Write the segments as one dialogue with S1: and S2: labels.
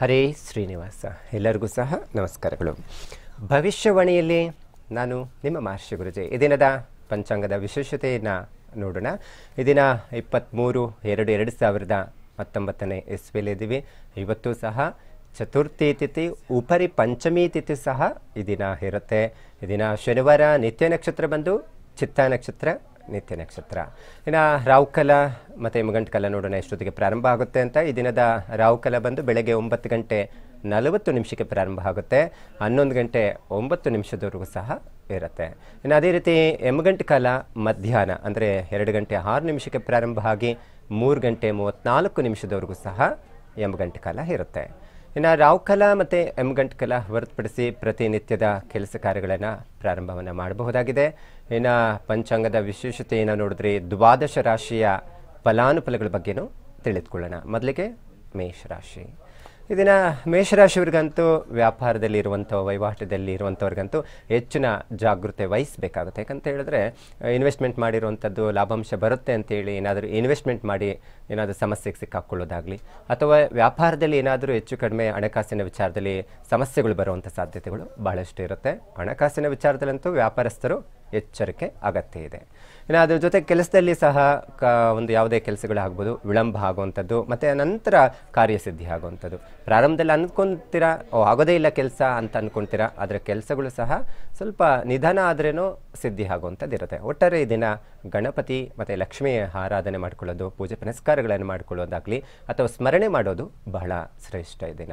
S1: ಹರೇ ಶ್ರೀನಿವಾಸ. ಎಲ್ಲರಿಗೂ ಸಹ ನಮಸ್ಕಾರಗಳು. ಭವಿಷ್ಯವಾಣಿಯಲ್ಲಿ ನಾನು ನಿಮ್ಮ ಮಹರ್ಷಿ ಗುರುಜಿ. ಈ ದಿನದ ಪಂಚಾಂಗದ ವಿಶೇಷತೆಯನ್ನು ನೋಡೋಣ. ಈ ದಿನ ಇಪ್ಪತ್ತ್ಮೂರು ಎರಡು ಎರಡು ಸಾವಿರದ ಹತ್ತೊಂಬತ್ತನೇ ಇಸ್ವಿಲಿದ್ದೀವಿ ಇವತ್ತು ಸಹ ಚತುರ್ಥಿ ತಿಥಿ, ಉಪರಿ ಪಂಚಮಿ ತಿಥಿ ಸಹ ಈ ದಿನ ಇರುತ್ತೆ. ಈ ದಿನ ಶನಿವಾರ ನಿತ್ಯ ನಕ್ಷತ್ರ ಬಂದು ಚಿತ್ತ ನಕ್ಷತ್ರ ನಿತ್ಯ ನಕ್ಷತ್ರ. ಇನ್ನು ರಾವುಕಲ ಮತ್ತು ಯಮಗಂಟ ಕಾಲ ನೋಡೋಣ ಎಷ್ಟೊತ್ತಿಗೆ ಪ್ರಾರಂಭ ಆಗುತ್ತೆ ಅಂತ. ಈ ದಿನದ ರಾವುಕಲ ಬಂದು ಬೆಳಗ್ಗೆ ಒಂಬತ್ತು ಗಂಟೆ ನಲವತ್ತು ನಿಮಿಷಕ್ಕೆ ಪ್ರಾರಂಭ ಆಗುತ್ತೆ. ಹನ್ನೊಂದು ಗಂಟೆ ಒಂಬತ್ತು ನಿಮಿಷದವರೆಗೂ ಸಹ ಇರುತ್ತೆ. ಇನ್ನು ಅದೇ ರೀತಿ ಯಮಗಂಟ ಕಾಲ ಮಧ್ಯಾಹ್ನ ಅಂದರೆ ಎರಡು ಗಂಟೆ ಆರು ನಿಮಿಷಕ್ಕೆ ಪ್ರಾರಂಭ ಆಗಿ ಮೂರು ಗಂಟೆ ಮೂವತ್ತ್ನಾಲ್ಕು ನಿಮಿಷದವರೆಗೂ ಸಹ ಯಮಗಂಟ ಕಾಲ ಇರುತ್ತೆ. ಇನ್ನು ರಾವ್ಕಲಾ ಮತ್ತು ಎಮ್ಗಂಟ್ ಕಲಾ ಹೊರತುಪಡಿಸಿ ಪ್ರತಿನಿತ್ಯದ ಕೆಲಸ ಕಾರ್ಯಗಳನ್ನು ಪ್ರಾರಂಭವನ್ನು ಮಾಡಬಹುದಾಗಿದೆ. ಇನ್ನು ಪಂಚಾಂಗದ ವಿಶೇಷತೆಯನ್ನು ನೋಡಿದ್ರೆ ದ್ವಾದಶ ರಾಶಿಯ ಫಲಾನುಫಲಗಳ ಬಗ್ಗೆನೂ ತಿಳಿದುಕೊಳ್ಳೋಣ. ಮೊದಲಿಗೆ ಮೇಷರಾಶಿ ಇದನ್ನು ಮೇಷರಾಶಿಯವ್ರಿಗಂತೂ ವ್ಯಾಪಾರದಲ್ಲಿ ಇರುವಂಥ ವಹಿವಾಟದಲ್ಲಿ ಇರುವಂಥವ್ರಿಗಂತೂ ಹೆಚ್ಚಿನ ಜಾಗೃತೆ ವಹಿಸಬೇಕಾಗುತ್ತೆ. ಯಾಕಂತ ಹೇಳಿದ್ರೆ ಇನ್ವೆಸ್ಟ್ಮೆಂಟ್ ಮಾಡಿರುವಂಥದ್ದು ಲಾಭಾಂಶ ಬರುತ್ತೆ ಅಂತೇಳಿ ಏನಾದರೂ ಇನ್ವೆಸ್ಟ್ಮೆಂಟ್ ಮಾಡಿ ಏನಾದರೂ ಸಮಸ್ಯೆಗೆ ಸಿಕ್ಕಾಕೊಳ್ಳೋದಾಗಲಿ, ಅಥವಾ ವ್ಯಾಪಾರದಲ್ಲಿ ಏನಾದರೂ ಹೆಚ್ಚು ಕಡಿಮೆ ಹಣಕಾಸಿನ ವಿಚಾರದಲ್ಲಿ ಸಮಸ್ಯೆಗಳು ಬರುವಂಥ ಸಾಧ್ಯತೆಗಳು ಬಹಳಷ್ಟು ಇರುತ್ತೆ. ಹಣಕಾಸಿನ ವಿಚಾರದಲ್ಲಂತೂ ವ್ಯಾಪಾರಸ್ಥರು ಎಚ್ಚರಿಕೆ ಅಗತ್ಯ ಇದೆ. ಇನ್ನು ಅದ್ರ ಜೊತೆ ಕೆಲಸದಲ್ಲಿ ಸಹ ಕ ಒಂದು ಯಾವುದೇ ಕೆಲಸಗಳಾಗ್ಬೋದು ವಿಳಂಬ ಆಗುವಂಥದ್ದು, ಮತ್ತು ನಂತರ ಕಾರ್ಯಸಿದ್ಧಿ ಆಗುವಂಥದ್ದು. ಪ್ರಾರಂಭದಲ್ಲಿ ಅಂದ್ಕೊಂತೀರಾ, ಓ, ಆಗೋದೇ ಇಲ್ಲ ಕೆಲಸ ಅಂತ ಅಂದ್ಕೊಂತೀರಾ, ಆದರೆ ಕೆಲಸಗಳು ಸಹ ಸ್ವಲ್ಪ ನಿಧಾನ ಆದ್ರೇನೂ ಸಿದ್ಧಿ ಆಗುವಂಥದ್ದು ಇರುತ್ತೆ. ಒಟ್ಟಾರೆ ದಿನ ಗಣಪತಿ ಮತ್ತು ಲಕ್ಷ್ಮಿಯ ಆರಾಧನೆ ಮಾಡ್ಕೊಳ್ಳೋದು, ಪೂಜೆ ಪುನಸ್ಕಾರಗಳನ್ನು ಮಾಡ್ಕೊಳ್ಳೋದಾಗಲಿ, ಅಥವಾ ಸ್ಮರಣೆ ಮಾಡೋದು ಬಹಳ ಶ್ರೇಷ್ಠ ಈ ದಿನ.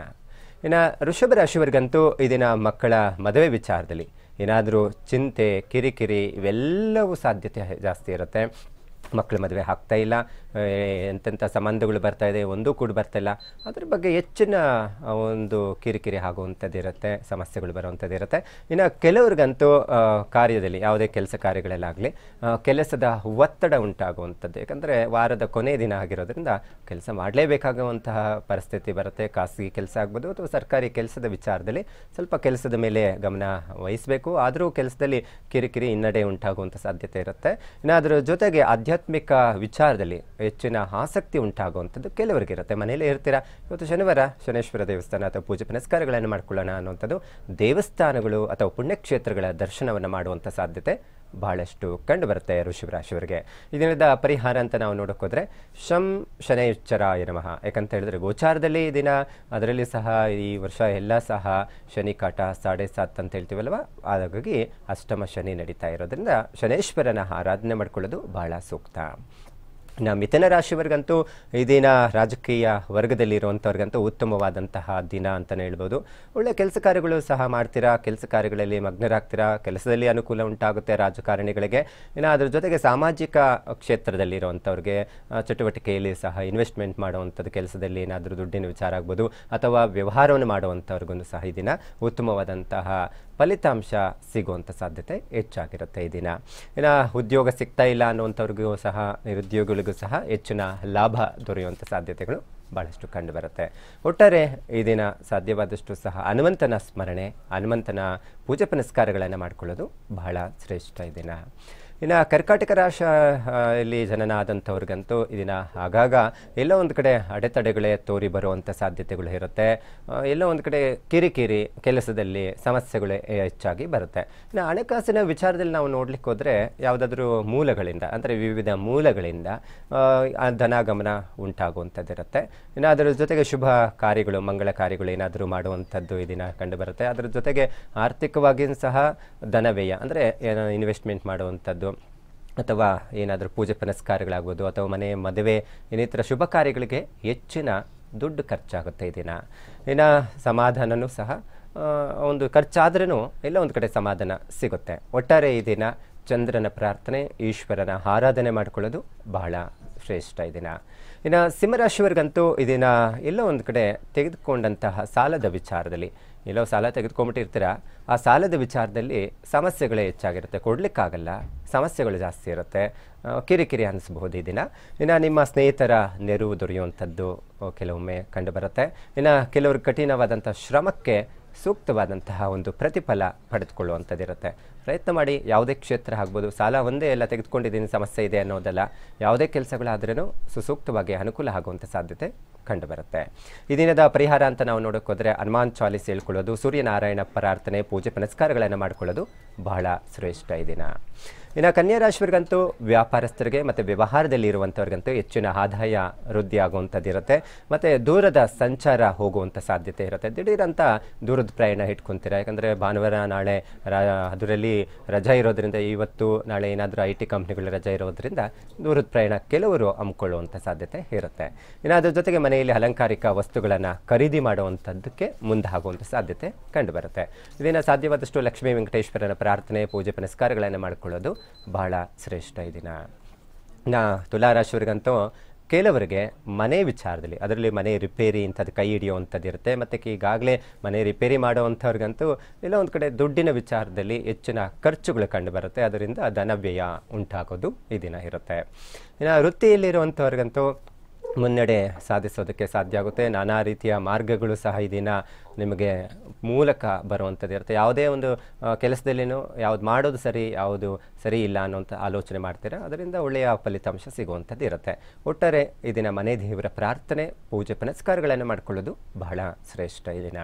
S1: ಇನ್ನು ಋಷಭ ರಾಶಿಯವರಿಗಂತೂ ಈ ದಿನ ಮಕ್ಕಳ ಮದುವೆ ವಿಚಾರದಲ್ಲಿ ಏನಾದರೂ ಚಿಂತೆ ಕಿರಿಕಿರಿ ಇವೆಲ್ಲವೂ ಸಾಧ್ಯತೆ ಜಾಸ್ತಿ ಇರುತ್ತೆ. ಮಕ್ಕಳ ಮದುವೆ ಆಗ್ತಾ ಇಲ್ಲ. ಎಂತೆಂಥ ಸಂಬಂಧಗಳು ಬರ್ತಾ ಇದೆ, ಒಂದೂ ಕೂಡ ಬರ್ತಾ ಇಲ್ಲ. ಅದ್ರ ಬಗ್ಗೆ ಹೆಚ್ಚಿನ ಒಂದು ಕಿರಿಕಿರಿ ಆಗುವಂಥದ್ದು ಇರುತ್ತೆ, ಸಮಸ್ಯೆಗಳು ಬರುವಂಥದ್ದು ಇರುತ್ತೆ. ಇನ್ನು ಕೆಲವ್ರಿಗಂತೂ ಕಾರ್ಯದಲ್ಲಿ ಯಾವುದೇ ಕೆಲಸ ಕಾರ್ಯಗಳಲ್ಲಾಗಲಿ ಕೆಲಸದ ಒತ್ತಡ ಉಂಟಾಗುವಂಥದ್ದು. ಯಾಕಂದರೆ ವಾರದ ಕೊನೆ ದಿನ ಆಗಿರೋದ್ರಿಂದ ಕೆಲಸ ಮಾಡಲೇಬೇಕಾಗುವಂತಹ ಪರಿಸ್ಥಿತಿ ಬರುತ್ತೆ. ಖಾಸಗಿ ಕೆಲಸ ಆಗ್ಬೋದು ಅಥವಾ ಸರ್ಕಾರಿ ಕೆಲಸದ ವಿಚಾರದಲ್ಲಿ ಸ್ವಲ್ಪ ಕೆಲಸದ ಮೇಲೆ ಗಮನ ವಹಿಸಬೇಕು. ಆದರೂ ಕೆಲಸದಲ್ಲಿ ಕಿರಿಕಿರಿ ಹಿನ್ನಡೆ ಉಂಟಾಗುವಂಥ ಸಾಧ್ಯತೆ ಇರುತ್ತೆ. ಇನ್ನು ಅದರ ಜೊತೆಗೆ ಆಧ್ಯಾತ್ಮಿಕ ವಿಚಾರದಲ್ಲಿ ಹೆಚ್ಚಿನ ಆಸಕ್ತಿ ಉಂಟಾಗುವಂಥದ್ದು ಕೆಲವರಿಗೆ ಇರುತ್ತೆ. ಮನೆಯಲ್ಲೇ ಇರ್ತೀರಾ? ಇವತ್ತು ಶನಿವಾರ ಶನೇಶ್ವರ ದೇವಸ್ಥಾನ ಅಥವಾ ಪೂಜೆ ಪುನಸ್ಕಾರಗಳನ್ನು ಮಾಡ್ಕೊಳ್ಳೋಣ ಅನ್ನುವಂಥದ್ದು ದೇವಸ್ಥಾನಗಳು ಅಥವಾ ಪುಣ್ಯಕ್ಷೇತ್ರಗಳ ದರ್ಶನವನ್ನು ಮಾಡುವಂಥ ಸಾಧ್ಯತೆ ಬಹಳಷ್ಟು ಕಂಡು ಬರುತ್ತೆ ಋಷಿರಾಶಿಯವರಿಗೆ. ಈ ದಿನದ ಪರಿಹಾರ ಅಂತ ನಾವು ನೋಡೋಕ್ಕೋದ್ರೆ ಶಂ ಶನೈಶ್ಚರಾಯ ನಮಃ. ಯಾಕಂತ ಹೇಳಿದ್ರೆ ಗೋಚಾರದಲ್ಲಿ ಈ ದಿನ, ಅದರಲ್ಲಿ ಸಹ ಈ ವರ್ಷ ಎಲ್ಲ ಸಹ ಶನಿ ಕಾಟ ಸಾಡೆ ಸಾತ್ ಅಂತ ಹೇಳ್ತೀವಲ್ವ? ಹಾಗಾಗಿ ಅಷ್ಟಮ ಶನಿ ನಡೀತಾ ಇರೋದ್ರಿಂದ ಶನೇಶ್ವರನ ಆರಾಧನೆ ಮಾಡ್ಕೊಳ್ಳೋದು ಬಹಳ ಸೂಕ್ತ. ಇನ್ನು ಮಿಥುನ ರಾಶಿಯವರಿಗಂತೂ ಈ ದಿನ ರಾಜಕೀಯ ವರ್ಗದಲ್ಲಿರುವಂಥವ್ರಿಗಂತೂ ಉತ್ತಮವಾದಂತಹ ದಿನ ಅಂತಲೇ ಹೇಳ್ಬೋದು. ಒಳ್ಳೆ ಕೆಲಸ ಕಾರ್ಯಗಳು ಸಹ ಮಾಡ್ತೀರಾ? ಕೆಲಸ ಕಾರ್ಯಗಳಲ್ಲಿ ಮಗ್ನರಾಗ್ತೀರಾ? ಕೆಲಸದಲ್ಲಿ ಅನುಕೂಲ ಉಂಟಾಗುತ್ತೆ ರಾಜಕಾರಣಿಗಳಿಗೆ. ಇನ್ನು ಅದರ ಜೊತೆಗೆ ಸಾಮಾಜಿಕ ಕ್ಷೇತ್ರದಲ್ಲಿ ಇರುವಂಥವ್ರಿಗೆ ಚಟುವಟಿಕೆಯಲ್ಲಿ ಸಹ ಇನ್ವೆಸ್ಟ್ಮೆಂಟ್ ಮಾಡುವಂಥದ್ದು ಕೆಲಸದಲ್ಲಿ ಏನಾದರೂ ದುಡ್ಡಿನ ವಿಚಾರ ಆಗ್ಬೋದು, ಅಥವಾ ವ್ಯವಹಾರವನ್ನು ಮಾಡುವಂಥವ್ರಿಗೂ ಸಹ ಈ ದಿನ ಉತ್ತಮವಾದಂತಹ ಫಲಿತಾಂಶ ಸಿಗುವಂಥ ಸಾಧ್ಯತೆ ಹೆಚ್ಚಾಗಿರುತ್ತೆ ಈ ದಿನ. ಇನ್ನು ಉದ್ಯೋಗ ಸಿಗ್ತಾ ಇಲ್ಲ ಅನ್ನುವಂಥವ್ರಿಗೂ ಸಹ, ನಿರುದ್ಯೋಗಿಗಳಿಗೂ ಸಹ ಹೆಚ್ಚಿನ ಲಾಭ ದೊರೆಯುವಂಥ ಸಾಧ್ಯತೆಗಳು ಭಾಳಷ್ಟು ಕಂಡುಬರುತ್ತೆ. ಒಟ್ಟಾರೆ ಈ ದಿನ ಸಾಧ್ಯವಾದಷ್ಟು ಸಹ ಹನುಮಂತನ ಸ್ಮರಣೆ, ಹನುಮಂತನ ಪೂಜೆ ಪುನಸ್ಕಾರಗಳನ್ನು ಮಾಡಿಕೊಳ್ಳೋದು ಬಹಳ ಶ್ರೇಷ್ಠ ಈ ದಿನ. ಇನ್ನು ಕರ್ಕಾಟಕ ರಾಶ ಇಲ್ಲಿ ಜನನ ಆದಂಥವ್ರಿಗಂತೂ ಇದನ್ನ ಆಗಾಗ ಎಲ್ಲೋ ಒಂದು ಕಡೆ ಅಡೆತಡೆಗಳೇ ತೋರಿ ಬರುವಂಥ ಸಾಧ್ಯತೆಗಳು ಇರುತ್ತೆ. ಎಲ್ಲೋ ಒಂದು ಕಡೆ ಕಿರಿಕಿರಿ ಕೆಲಸದಲ್ಲಿ ಸಮಸ್ಯೆಗಳು ಹೆಚ್ಚಾಗಿ ಬರುತ್ತೆ. ಇನ್ನು ಹಣಕಾಸಿನ ವಿಚಾರದಲ್ಲಿ ನಾವು ನೋಡ್ಲಿಕ್ಕೆ ಹೋದರೆ ಯಾವುದಾದ್ರೂ ಮೂಲಗಳಿಂದ, ಅಂದರೆ ವಿವಿಧ ಮೂಲಗಳಿಂದ ಧನಾಗಮನ ಉಂಟಾಗುವಂಥದ್ದಿರುತ್ತೆ. ಇನ್ನು ಅದರ ಜೊತೆಗೆ ಶುಭ ಕಾರ್ಯಗಳು, ಮಂಗಳ ಕಾರ್ಯಗಳು ಏನಾದರೂ ಮಾಡುವಂಥದ್ದು ಈ ದಿನ ಕಂಡುಬರುತ್ತೆ ಅದರ ಜೊತೆಗೆ ಆರ್ಥಿಕವಾಗಿಯೂ ಸಹ ಧನವ್ಯಯ, ಅಂದರೆ ಏನೋ ಇನ್ವೆಸ್ಟ್ಮೆಂಟ್ ಮಾಡುವಂಥದ್ದು. ಅಥವಾ ಏನಾದರೂ ಪೂಜೆ ಪುನಸ್ಕಾರಗಳಾಗ್ಬೋದು ಅಥವಾ ಮನೆ ಮದುವೆ, ಇನ್ನಿತರ ಶುಭ ಕಾರ್ಯಗಳಿಗೆ ಹೆಚ್ಚಿನ ದುಡ್ಡು ಖರ್ಚಾಗುತ್ತೆ ದಿನ. ಇನ್ನು ಸಮಾಧಾನನೂ ಸಹ ಒಂದು ಖರ್ಚಾದ್ರೂ ಎಲ್ಲ ಒಂದು ಕಡೆ ಸಮಾಧಾನ ಸಿಗುತ್ತೆ. ಒಟ್ಟಾರೆ ಈ ದಿನ ಚಂದ್ರನ ಪ್ರಾರ್ಥನೆ, ಈಶ್ವರನ ಆರಾಧನೆ ಮಾಡಿಕೊಳ್ಳೋದು ಬಹಳ ಶ್ರೇಷ್ಠ ಈ ಇನ್ನು ಸಿಂಹರಾಶಿಯವರಿಗಂತೂ ಇದನ್ನು ದಿನ ಎಲ್ಲೋ ಒಂದು ಕಡೆ ತೆಗೆದುಕೊಂಡಂತಹ ಸಾಲದ ವಿಚಾರದಲ್ಲಿ. ಎಲ್ಲೋ ಸಾಲ ತೆಗೆದುಕೊಂಡ್ಬಿಟ್ಟಿರ್ತೀರ? ಆ ಸಾಲದ ವಿಚಾರದಲ್ಲಿ ಸಮಸ್ಯೆಗಳೇ ಹೆಚ್ಚಾಗಿರುತ್ತೆ. ಕೊಡಲಿಕ್ಕಾಗಲ್ಲ. ಸಮಸ್ಯೆಗಳು ಜಾಸ್ತಿ ಇರುತ್ತೆ. ಕಿರಿಕಿರಿ ಅನಿಸ್ಬಹುದು ಈ ದಿನ. ಇನ್ನು ನಿಮ್ಮ ಸ್ನೇಹಿತರ ನೆರವು ದೊರೆಯುವಂಥದ್ದು ಕೆಲವೊಮ್ಮೆ ಕಂಡುಬರುತ್ತೆ. ಇನ್ನು ಕೆಲವರು ಕಠಿಣವಾದಂಥ ಶ್ರಮಕ್ಕೆ ಸೂಕ್ತವಾದಂತಹ ಒಂದು ಪ್ರತಿಫಲ ಪಡೆದುಕೊಳ್ಳುವಂಥದ್ದಿರುತ್ತೆ. ಪ್ರಯತ್ನ ಮಾಡಿ ಯಾವುದೇ ಕ್ಷೇತ್ರ ಆಗ್ಬೋದು, ಸಾಲ ಒಂದೇ ಎಲ್ಲ ತೆಗೆದುಕೊಂಡಿದ್ದೀನಿ, ಸಮಸ್ಯೆ ಇದೆ ಅನ್ನೋದಲ್ಲ. ಯಾವುದೇ ಕೆಲಸಗಳಾದ್ರೂ ಸುಸೂಕ್ತವಾಗಿ ಅನುಕೂಲ ಆಗುವಂಥ ಸಾಧ್ಯತೆ ಕಂಡುಬರುತ್ತೆ. ಈ ದಿನದ ಪರಿಹಾರ ಅಂತ ನಾವು ನೋಡೋಕೆ ಹೋದರೆ ಹನುಮಾನ್ ಚಾಲಿಸ್ ಹೇಳ್ಕೊಳ್ಳೋದು, ಸೂರ್ಯನಾರಾಯಣ ಪ್ರಾರ್ಥನೆ, ಪೂಜೆ ಪುನಸ್ಕಾರಗಳನ್ನು ಮಾಡಿಕೊಳ್ಳೋದು ಬಹಳ ಶ್ರೇಷ್ಠ ಈ ದಿನ. ಇನ್ನು ಕನ್ಯಾ ರಾಶಿಯವರಿಗಂತೂ ವ್ಯಾಪಾರಸ್ಥರಿಗೆ ಮತ್ತು ವ್ಯವಹಾರದಲ್ಲಿ ಇರುವಂಥವ್ರಿಗಂತೂ ಹೆಚ್ಚಿನ ಆದಾಯ ವೃದ್ಧಿ ಆಗುವಂಥದ್ದಿರುತ್ತೆ ಮತ್ತು ದೂರದ ಸಂಚಾರ ಹೋಗುವಂಥ ಸಾಧ್ಯತೆ ಇರುತ್ತೆ. ದಿಢೀರಂತ ದೂರದ ಪ್ರಯಾಣ ಇಟ್ಕೊತೀರಾ? ಯಾಕಂದರೆ ಭಾನುವಾರ ನಾಳೆ ರಾ, ಅದರಲ್ಲಿ ರಜಾ ಇರೋದ್ರಿಂದ ಇವತ್ತು ನಾಳೆ ಏನಾದರೂ ಐ ಟಿ ಕಂಪ್ನಿಗಳ ರಜಾ ಇರೋದ್ರಿಂದ ದೂರದ ಪ್ರಯಾಣ ಕೆಲವರು ಹಮ್ಮಿಕೊಳ್ಳುವಂಥ ಸಾಧ್ಯತೆ ಇರುತ್ತೆ. ಇನ್ನು ಅದ್ರ ಜೊತೆಗೆ ಮನೆಯಲ್ಲಿ ಅಲಂಕಾರಿಕ ವಸ್ತುಗಳನ್ನು ಖರೀದಿ ಮಾಡುವಂಥದ್ದಕ್ಕೆ ಮುಂದಾಗುವಂಥ ಸಾಧ್ಯತೆ ಕಂಡುಬರುತ್ತೆ. ಇದನ್ನು ಸಾಧ್ಯವಾದಷ್ಟು ಲಕ್ಷ್ಮೀ ವೆಂಕಟೇಶ್ವರನ ಪ್ರಾರ್ಥನೆ, ಪೂಜೆ, ಪುನಸ್ಕಾರಗಳನ್ನು ಮಾಡಿಕೊಳ್ಳೋದು ಬಹಳ ಶ್ರೇಷ್ಠ ಈ ದಿನ. ನಾ ತುಲಾರಾಶಿಯವರಿಗಂತೂ ಕೆಲವರಿಗೆ ಮನೆ ವಿಚಾರದಲ್ಲಿ, ಅದರಲ್ಲಿ ಮನೆ ರಿಪೇರಿ ಇಂಥದ್ದು ಕೈ ಹಿಡಿಯುವಂಥದ್ದು ಇರುತ್ತೆ, ಮತ್ತು ಈಗಾಗಲೇ ಮನೆ ರಿಪೇರಿ ಮಾಡುವಂಥವ್ರಿಗಂತೂ ಎಲ್ಲ ಒಂದು ಕಡೆ ದುಡ್ಡಿನ ವಿಚಾರದಲ್ಲಿ ಹೆಚ್ಚಿನ ಖರ್ಚುಗಳು ಕಂಡುಬರುತ್ತೆ ಅದರಿಂದ ಧನವ್ಯಯ ಉಂಟಾಗೋದು ಈ ದಿನ ಇರುತ್ತೆ. ಇನ್ನು ವೃತ್ತಿಯಲ್ಲಿರುವಂಥವ್ರಿಗಂತೂ ಮುನ್ನಡೆ ಸಾಧಿಸೋದಕ್ಕೆ ಸಾಧ್ಯ ಆಗುತ್ತೆ. ನಾನಾ ರೀತಿಯ ಮಾರ್ಗಗಳು ಸಹ ಈ ನಿಮಗೆ ಮೂಲಕ ಬರುವಂಥದ್ದು ಇರುತ್ತೆ. ಯಾವುದೇ ಒಂದು ಕೆಲಸದಲ್ಲಿನೂ ಯಾವ್ದು ಮಾಡೋದು ಸರಿ, ಯಾವುದು ಸರಿ ಇಲ್ಲ ಅನ್ನೋಂಥ ಆಲೋಚನೆ ಮಾಡ್ತೀರಾ? ಅದರಿಂದ ಒಳ್ಳೆಯ ಫಲಿತಾಂಶ ಸಿಗುವಂಥದ್ದು ಇರುತ್ತೆ. ಒಟ್ಟಾರೆ ಈ ಮನೆ ದೇವರ ಪ್ರಾರ್ಥನೆ, ಪೂಜೆ ಪುನಸ್ಕಾರಗಳನ್ನು ಮಾಡಿಕೊಳ್ಳೋದು ಬಹಳ ಶ್ರೇಷ್ಠ ಈ ದಿನ.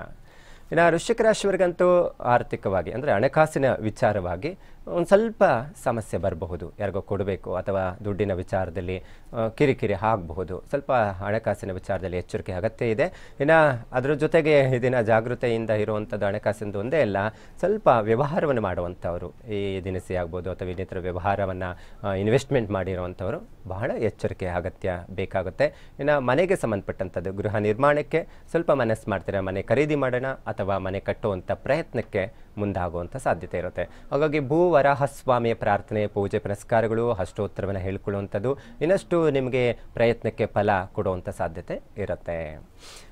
S1: ಇನ್ನು ವೃಶ್ಚಿಕ ರಾಶಿಯವರಿಗಂತೂ ಆರ್ಥಿಕವಾಗಿ, ಅಂದರೆ ಹಣಕಾಸಿನ ವಿಚಾರವಾಗಿ ಒಂದು ಸ್ವಲ್ಪ ಸಮಸ್ಯೆ ಬರಬಹುದು, ಯಾರಿಗೋ ಕೊಡಬೇಕು ಅಥವಾ ದುಡ್ಡಿನ ವಿಚಾರದಲ್ಲಿ ಕಿರಿಕಿರಿ ಆಗಬಹುದು. ಸ್ವಲ್ಪ ಹಣಕಾಸಿನ ವಿಚಾರದಲ್ಲಿ ಎಚ್ಚರಿಕೆ ಅಗತ್ಯ ಇದೆ. ಇನ್ನು ಅದರ ಜೊತೆಗೆ ಇದನ್ನ ಜಾಗೃತೆಯಿಂದ ಇರುವಂಥದ್ದು ಹಣಕಾಸಿಂದು ಒಂದೇ ಅಲ್ಲ, ಸ್ವಲ್ಪ ವ್ಯವಹಾರವನ್ನು ಮಾಡುವಂಥವರು, ಈ ದಿನಸಿ ಆಗ್ಬೋದು ಅಥವಾ ಇನ್ನಿತರ ವ್ಯವಹಾರವನ್ನು ಇನ್ವೆಸ್ಟ್ಮೆಂಟ್ ಮಾಡಿರುವಂಥವರು ಬಹಳ ಎಚ್ಚರಿಕೆ ಅಗತ್ಯ ಬೇಕಾಗುತ್ತೆ. ಇನ್ನು ಮನೆಗೆ ಸಂಬಂಧಪಟ್ಟಂಥದ್ದು, ಗೃಹ ನಿರ್ಮಾಣಕ್ಕೆ ಸ್ವಲ್ಪ ಮನಸ್ಸು ಮಾಡ್ತಾರೆ, ಮನೆ ಖರೀದಿ ಮಾಡೋಣ ಅಥವಾ ಮನೆ ಕಟ್ಟುವಂಥ ಪ್ರಯತ್ನಕ್ಕೆ ಮುಂದಾಗುವಂಥ ಸಾಧ್ಯತೆ ಇರುತ್ತೆ. ಹಾಗಾಗಿ ಭೂ ವರಾಹ ಸ್ವಾಮಿಯ ಪ್ರಾರ್ಥನೆ ಪೂಜೆ ಪುನಸ್ಕಾರಗಳು ಅಷ್ಟೋತ್ತರವನ್ನು ಹೇಳ್ಕೊಳ್ಳುವಂಥದ್ದು ಇನ್ನಷ್ಟು ನಿಮಗೆ ಪ್ರಯತ್ನಕ್ಕೆ ಫಲ ಕೊಡುವಂಥ ಸಾಧ್ಯತೆ ಇರುತ್ತೆ.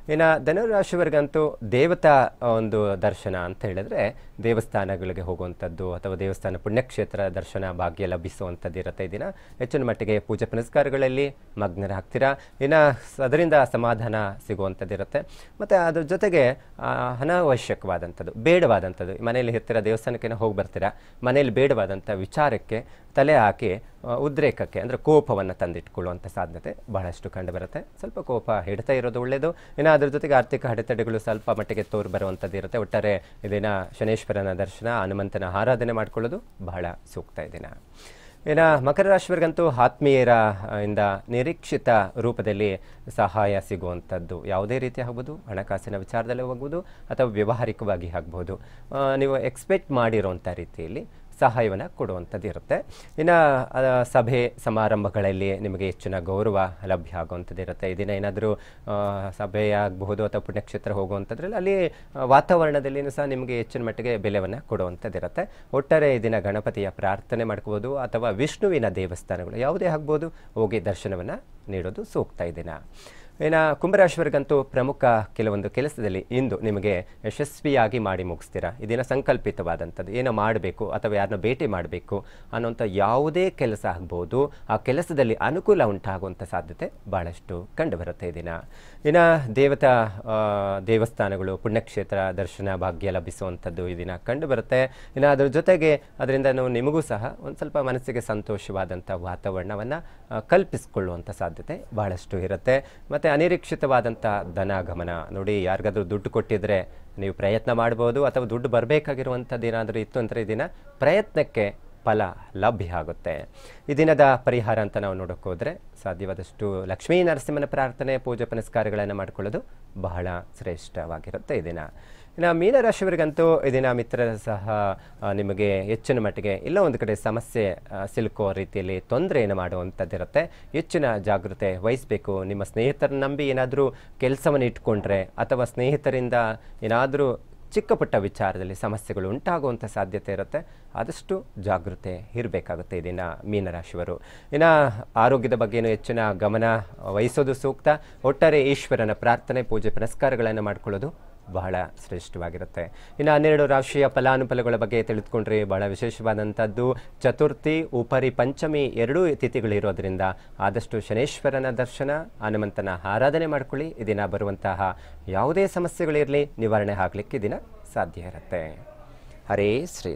S1: ಇನ್ನು ಧನುರಾಶಿಯವರಿಗಂತೂ ದೇವತಾ ಒಂದು ದರ್ಶನ ಅಂತ ಹೇಳಿದ್ರೆ ದೇವಸ್ಥಾನಗಳಿಗೆ ಹೋಗುವಂಥದ್ದು ಅಥವಾ ದೇವಸ್ಥಾನ ಪುಣ್ಯಕ್ಷೇತ್ರ ದರ್ಶನ ಭಾಗ್ಯ ಲಭಿಸುವಂಥದ್ದು ಇರುತ್ತೆ ದಿನ. ಹೆಚ್ಚಿನ ಮಟ್ಟಿಗೆ ಪೂಜೆ ಪುನಸ್ಕಾರಗಳಲ್ಲಿ ಮಗ್ನರಾಗ್ತೀರಾ? ಇನ್ನು ಅದರಿಂದ ಸಮಾಧಾನ ಸಿಗುವಂಥದ್ದು ಇರುತ್ತೆ. ಮತ್ತು ಅದ್ರ ಜೊತೆಗೆ ಅನಾವಶ್ಯಕವಾದಂಥದ್ದು, ಬೇಡವಾದಂಥದ್ದು. ಮನೆಯಲ್ಲಿ ಹತ್ತಿರ ದೇವಸ್ಥಾನಕ್ಕೆ ಹೋಗಿ ಬರ್ತೀರಾ? ಮನೆಯಲ್ಲಿ ಬೇಡವಾದಂಥ ವಿಚಾರಕ್ಕೆ ತಲೆ ಹಾಕಿ ಉದ್ರೇಕಕ್ಕೆ, ಅಂದರೆ ಕೋಪವನ್ನು ತಂದಿಟ್ಕೊಳ್ಳುವಂಥ ಸಾಧ್ಯತೆ ಬಹಳಷ್ಟು ಕಂಡುಬರುತ್ತೆ ಸ್ವಲ್ಪ ಕೋಪ ಹಿಡ್ತಾ ಇರೋದು ಒಳ್ಳೆಯದು ಇನ್ನು ಅದ್ರ ಜೊತೆಗೆ ಆರ್ಥಿಕ ಅಡೆತಡೆಗಳು ಸ್ವಲ್ಪ ಮಟ್ಟಿಗೆ ತೋರು ಬರುವಂಥದ್ದು ಇರುತ್ತೆ. ಒಟ್ಟಾರೆ ಇದನ್ನ ಶನೇಶ್ವರನ ದರ್ಶನ, ಹನುಮಂತನ ಆರಾಧನೆ ಮಾಡ್ಕೊಳ್ಳೋದು ಬಹಳ ಸೂಕ್ತ ಇದೆ ಇನ್ನು ಮಕರ ರಾಶಿಯವರಿಗಂತೂ ಆತ್ಮೀಯರ ಇಂದ ನಿರೀಕ್ಷಿತ ರೂಪದಲ್ಲಿ ಸಹಾಯ ಸಿಗುವಂಥದ್ದು ಯಾವುದೇ ರೀತಿ ಆಗ್ಬೋದು. ಹಣಕಾಸಿನ ವಿಚಾರದಲ್ಲಿ ಹೋಗ್ಬೋದು ಅಥವಾ ವ್ಯಾವಹಾರಿಕವಾಗಿ ಆಗ್ಬೋದು. ನೀವು ಎಕ್ಸ್ಪೆಕ್ಟ್ ಮಾಡಿರೋಂಥ ರೀತಿಯಲ್ಲಿ ಸಹಾಯವನ್ನು ಕೊಡುವಂಥದ್ದು ಇರುತ್ತೆ. ಇನ್ನು ಸಭೆ ಸಮಾರಂಭಗಳಲ್ಲಿ ನಿಮಗೆ ಹೆಚ್ಚಿನ ಗೌರವ ಲಭ್ಯ ಆಗುವಂಥದ್ದು ಇರುತ್ತೆ. ಇದನ್ನು ಏನಾದರೂ ಸಭೆ ಆಗಬಹುದು ಅಥವಾ ಪುಣ್ಯಕ್ಷೇತ್ರ ಹೋಗುವಂಥದ್ರಲ್ಲಿ ಅಲ್ಲಿ ವಾತಾವರಣದಲ್ಲಿಯೂ ಸಹ ನಿಮಗೆ ಹೆಚ್ಚಿನ ಮಟ್ಟಿಗೆ ಬೆಲೆಯನ್ನು ಕೊಡುವಂಥದ್ದು ಇರುತ್ತೆ. ಒಟ್ಟಾರೆ ದಿನ ಗಣಪತಿಯ ಪ್ರಾರ್ಥನೆ ಮಾಡ್ಕೋಬೋದು ಅಥವಾ ವಿಷ್ಣುವಿನ ದೇವಸ್ಥಾನಗಳು ಯಾವುದೇ ಆಗ್ಬೋದು ಹೋಗಿ ದರ್ಶನವನ್ನು ನೀಡೋದು ಸೂಕ್ತ ಇದನ್ನು ದಿನ. ಇನ್ನು ಕುಂಭರಾಶಿವರಿಗಂತೂ ಪ್ರಮುಖ ಕೆಲವೊಂದು ಕೆಲಸದಲ್ಲಿ ಇಂದು ನಿಮಗೆ ಯಶಸ್ವಿಯಾಗಿ ಮಾಡಿ ಮುಗಿಸ್ತೀರಾ? ಇದೇನೋ ಸಂಕಲ್ಪಿತವಾದಂಥದ್ದು. ಏನೋ ಮಾಡಬೇಕು ಅಥವಾ ಯಾರನ್ನ ಭೇಟಿ ಮಾಡಬೇಕು ಅನ್ನೋಂಥ ಯಾವುದೇ ಕೆಲಸ ಆಗ್ಬೋದು. ಆ ಕೆಲಸದಲ್ಲಿ ಅನುಕೂಲ ಉಂಟಾಗುವಂಥ ಸಾಧ್ಯತೆ ಭಾಳಷ್ಟು ಕಂಡುಬರುತ್ತೆ ಈ ದಿನ. ಇನ್ನು ದೇವತಾ ದೇವಸ್ಥಾನಗಳು, ಪುಣ್ಯಕ್ಷೇತ್ರ, ದರ್ಶನ, ಭಾಗ್ಯ ಲಭಿಸುವಂಥದ್ದು ಈ ದಿನ ಕಂಡುಬರುತ್ತೆ. ಇನ್ನು ಅದರ ಜೊತೆಗೆ ಅದರಿಂದ ನಿಮಗೂ ಸಹ ಒಂದು ಸ್ವಲ್ಪ ಮನಸ್ಸಿಗೆ ಸಂತೋಷವಾದಂಥ ವಾತಾವರಣವನ್ನು ಕಲ್ಪಿಸಿಕೊಳ್ಳುವಂಥ ಸಾಧ್ಯತೆ ಭಾಳಷ್ಟು ಇರುತ್ತೆ. ಮತ್ತು ಅನಿರೀಕ್ಷಿತವಾದಂಥ ಧನಾಗಮನ. ನೋಡಿ, ಯಾರಿಗಾದ್ರೂ ದುಡ್ಡು ಕೊಟ್ಟಿದ್ರೆ ನೀವು ಪ್ರಯತ್ನ ಮಾಡ್ಬೋದು ಅಥವಾ ದುಡ್ಡು ಬರಬೇಕಾಗಿರುವಂಥದ್ದು ಏನಾದರೂ ಇತ್ತು ಅಂದರೆ ದಿನ ಪ್ರಯತ್ನಕ್ಕೆ ಫಲ ಲಭ್ಯ ಆಗುತ್ತೆ. ಈ ದಿನದ ಪರಿಹಾರ ಅಂತ ನಾವು ನೋಡೋಕ್ಕೋದ್ರೆ ಸಾಧ್ಯವಾದಷ್ಟು ಲಕ್ಷ್ಮೀ ನರಸಿಂಹನ ಪ್ರಾರ್ಥನೆ, ಪೂಜೆ ಪುನಸ್ಕಾರಗಳನ್ನು ಮಾಡಿಕೊಳ್ಳೋದು ಬಹಳ ಶ್ರೇಷ್ಠವಾಗಿರುತ್ತೆ ಈ ದಿನ. ಇನ್ನು ಮೀನರಾಶಿಯವರಿಗಂತೂ ದಿನ ಮಿತ್ರರ ಸಹ ನಿಮಗೆ ಹೆಚ್ಚಿನ ಮಟ್ಟಿಗೆ ಇಲ್ಲ ಒಂದು ಕಡೆ ಸಮಸ್ಯೆ ಸಿಲುಕೋ ರೀತಿಯಲ್ಲಿ ತೊಂದರೆಯನ್ನು ಮಾಡುವಂಥದ್ದಿರುತ್ತೆ. ಹೆಚ್ಚಿನ ಜಾಗೃತೆ ವಹಿಸಬೇಕು. ನಿಮ್ಮ ಸ್ನೇಹಿತರನ್ನ ನಂಬಿ ಏನಾದರೂ ಕೆಲಸವನ್ನು ಇಟ್ಕೊಂಡ್ರೆ ಅಥವಾ ಸ್ನೇಹಿತರಿಂದ ಏನಾದರೂ ಚಿಕ್ಕ ಪುಟ್ಟ ವಿಚಾರದಲ್ಲಿ ಸಮಸ್ಯೆಗಳು ಉಂಟಾಗುವಂಥ ಸಾಧ್ಯತೆ ಇರುತ್ತೆ. ಆದಷ್ಟು ಜಾಗೃತೆ ಇರಬೇಕಾಗುತ್ತೆ ಇದನ್ನು ದಿನ ಮೀನರಾಶಿಯವರು. ಇನ್ನು ಆರೋಗ್ಯದ ಬಗ್ಗೆನೂ ಹೆಚ್ಚಿನ ಗಮನ ವಹಿಸೋದು ಸೂಕ್ತ. ಒಟ್ಟಾರೆ ಈಶ್ವರನ ಪ್ರಾರ್ಥನೆ, ಪೂಜೆ, ಪುನಸ್ಕಾರಗಳನ್ನು ಮಾಡ್ಕೊಳ್ಳೋದು ಬಹಳ ಶ್ರೇಷ್ಠವಾಗಿರುತ್ತೆ. ಇನ್ನು ಹನ್ನೆರಡು ರಾಶಿಯ ಫಲಾನುಫಲಗಳ ಬಗ್ಗೆ ತಿಳಿದುಕೊಂಡ್ರೆ ಬಹಳ ವಿಶೇಷವಾದಂಥದ್ದು. ಚತುರ್ಥಿ, ಉಪರಿ ಪಂಚಮಿ ಎರಡೂ ತಿಥಿಗಳಿರೋದ್ರಿಂದ ಆದಷ್ಟು ಶನೇಶ್ವರನ ದರ್ಶನ, ಹನುಮಂತನ ಆರಾಧನೆ ಮಾಡ್ಕೊಳ್ಳಿ. ದಿನ ಬರುವಂತಹ ಯಾವುದೇ ಸಮಸ್ಯೆಗಳಿರಲಿ ನಿವಾರಣೆ ಆಗಲಿಕ್ಕೆ ದಿನ ಸಾಧ್ಯ ಇರುತ್ತೆ. ಹರೇ ಶ್ರೀ